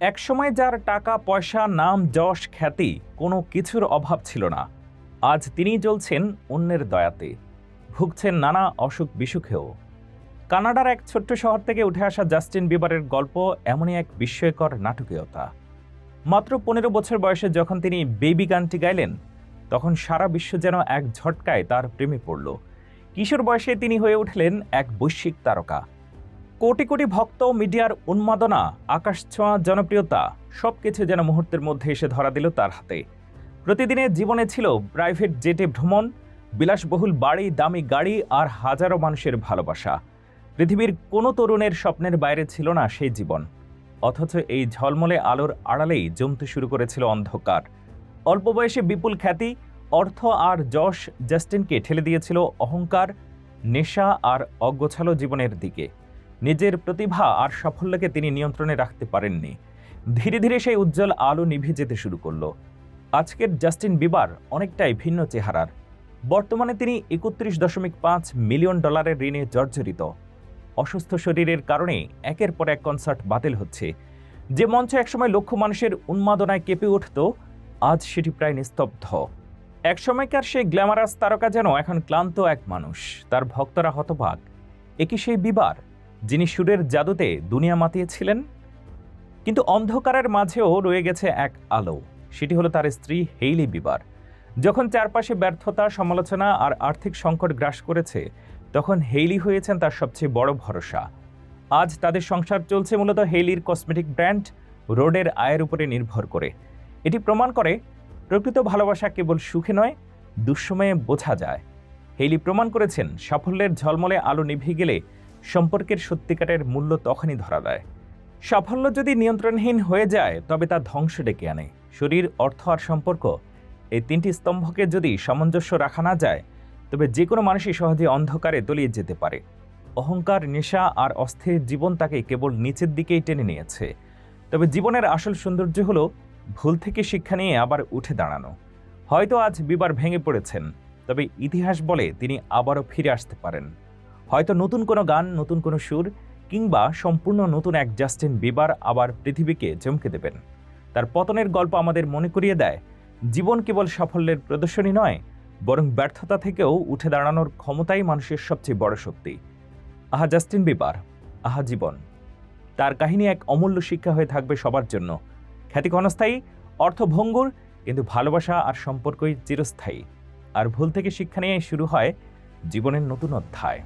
একসময় যার টাকা, পয়সা, নাম, যশ, খ্যাতি কোনো কিছুর অভাব ছিল না। আজ তিনি চলছেন অন্যের দয়াতে। ভুগছেন নানা অসুখ বিসুখেও। কানাডার এক ছোট্ট শহর থেকে উঠে আসা জাস্টিন বিবারের গল্প এমনই এক বিস্ময়কর নাটকীয়তা। মাত্র পনেরো বছর বয়সে যখন তিনি বেবি গানটি গাইলেন, তখন সারা বিশ্ব যেন এক ঝটকায় তার প্রেমে পড়ল। কিশোর বয়সে তিনি হয়ে উঠলেন এক বৈশ্বিক তারকা। কোটি কোটি ভক্ত, মিডিয়ার উন্মাদনা আকাশ ছোঁয়া জনপ্রিয়তা, সবকিছু যেন মুহূর্তের মধ্যে এসে ধরা দিল তার হাতে। প্রতিদিনের জীবনে ছিল প্রাইভেট জেটে ভ্রমণ, বিলাসবহুল বাড়ি, দামি গাড়ি আর হাজারো মানুষের ভালোবাসা। পৃথিবীর কোনো তরুণের স্বপ্নের বাইরে ছিল না সেই জীবন। অথচ এই ঝলমলে আলোর আড়ালেই জমতে শুরু করেছিল অন্ধকার। অল্প বয়সে বিপুল খ্যাতি, অর্থ আর যশ জাস্টিনকে ঠেলে দিয়েছিল অহংকার, নেশা আর অগোছালো জীবনের দিকে। নিজের প্রতিভা আর সাফল্যকে তিনি নিয়ন্ত্রণে রাখতে পারেননি। ধীরে ধীরে সেই উজ্জ্বল আলো নিভে যেতে শুরু করল। আজকের জাস্টিন বিবার অনেকটাই ভিন্ন চেহারার। বর্তমানে তিনি একত্রিশ দশমিক পাঁচ মিলিয়ন ডলারের ঋণে জর্জরিত। অসুস্থ শরীরের কারণে একের পর এক কনসার্ট বাতিল হচ্ছে। যে মঞ্চ একসময় লক্ষ মানুষের উন্মাদনায় কেঁপে উঠত, আজ সেটি প্রায় নিস্তব্ধ। একসময়কার সেই গ্ল্যামারাস তারকা যেন এখন ক্লান্ত এক মানুষ, তার ভক্তরা হতবাক একই সেই বিবার? যিনি সুরের জাদুতে দুনিয়া মাতিয়েছিলেন, কিন্তু অন্ধকারের মাঝেও রয়ে গেছে এক আলো। সেটি হলো তার স্ত্রী হেইলি বিবার। যখন চারপাশে ব্যর্থতা, সমালোচনা আর আর্থিক সংকট গ্রাস করেছে, তখন হেইলি হয়েছেন তার সবচেয়ে বড় ভরসা। আজ তাদের সংসার চলছে মূলত হেইলির কসমেটিক ব্র্যান্ড রোডের আয়ের উপরে নির্ভর করে। এটি প্রমাণ করে, প্রকৃত ভালোবাসা কেবল সুখে নয়, দুঃসময়ে বোঝা যায়। হেইলি প্রমাণ করেছেন, সাফল্যের ঝলমলে আলো নিভে গেলে সম্পর্কের সত্যিকারের মূল্য তখনই ধরা দেয়। সাফল্য যদি নিয়ন্ত্রণহীন হয়ে যায়, তবে তা ধ্বংস ডেকে আনে। শরীর, অর্থ আর সম্পর্ক, এই তিনটি স্তম্ভকে যদি সামঞ্জস্য রাখা না যায়, তবে যে কোনো মানুষই সহজে অন্ধকারে তলিয়ে যেতে পারে। অহংকার, নেশা আর অস্থির জীবন তাকে কেবল নিচের দিকেই টেনে নিয়েছে। তবে জীবনের আসল সৌন্দর্য হলো ভুল থেকে শিক্ষা নিয়ে আবার উঠে দাঁড়ানো। হয়তো আজ বিবার ভেঙে পড়েছেন, তবে ইতিহাস বলে তিনি আবারও ফিরে আসতে পারেন। হয়তো নতুন কোনো গান, নতুন কোনো সুর কিংবা সম্পূর্ণ নতুন এক জাস্টিন বিবার আবার পৃথিবীকে চমকে দেবেন। তার পতনের গল্প আমাদের মনে করিয়ে দেয়, জীবন কেবল সাফল্যের প্রদর্শনী নয়, বরং ব্যর্থতা থেকেও উঠে দাঁড়ানোর ক্ষমতাই মানুষের সবচেয়ে বড় শক্তি। আহা জাস্টিন বিবার, আহা জীবন। তার কাহিনী এক অমূল্য শিক্ষা হয়ে থাকবে সবার জন্য। খ্যাতি ক্ষণস্থায়ী অর্থ ভঙ্গুর কিন্তু ভালোবাসা আর সম্পর্কই চিরস্থায়ী। আর ভুল থেকে শিক্ষা নিয়ে শুরু হয় জীবনের নতুন অধ্যায়।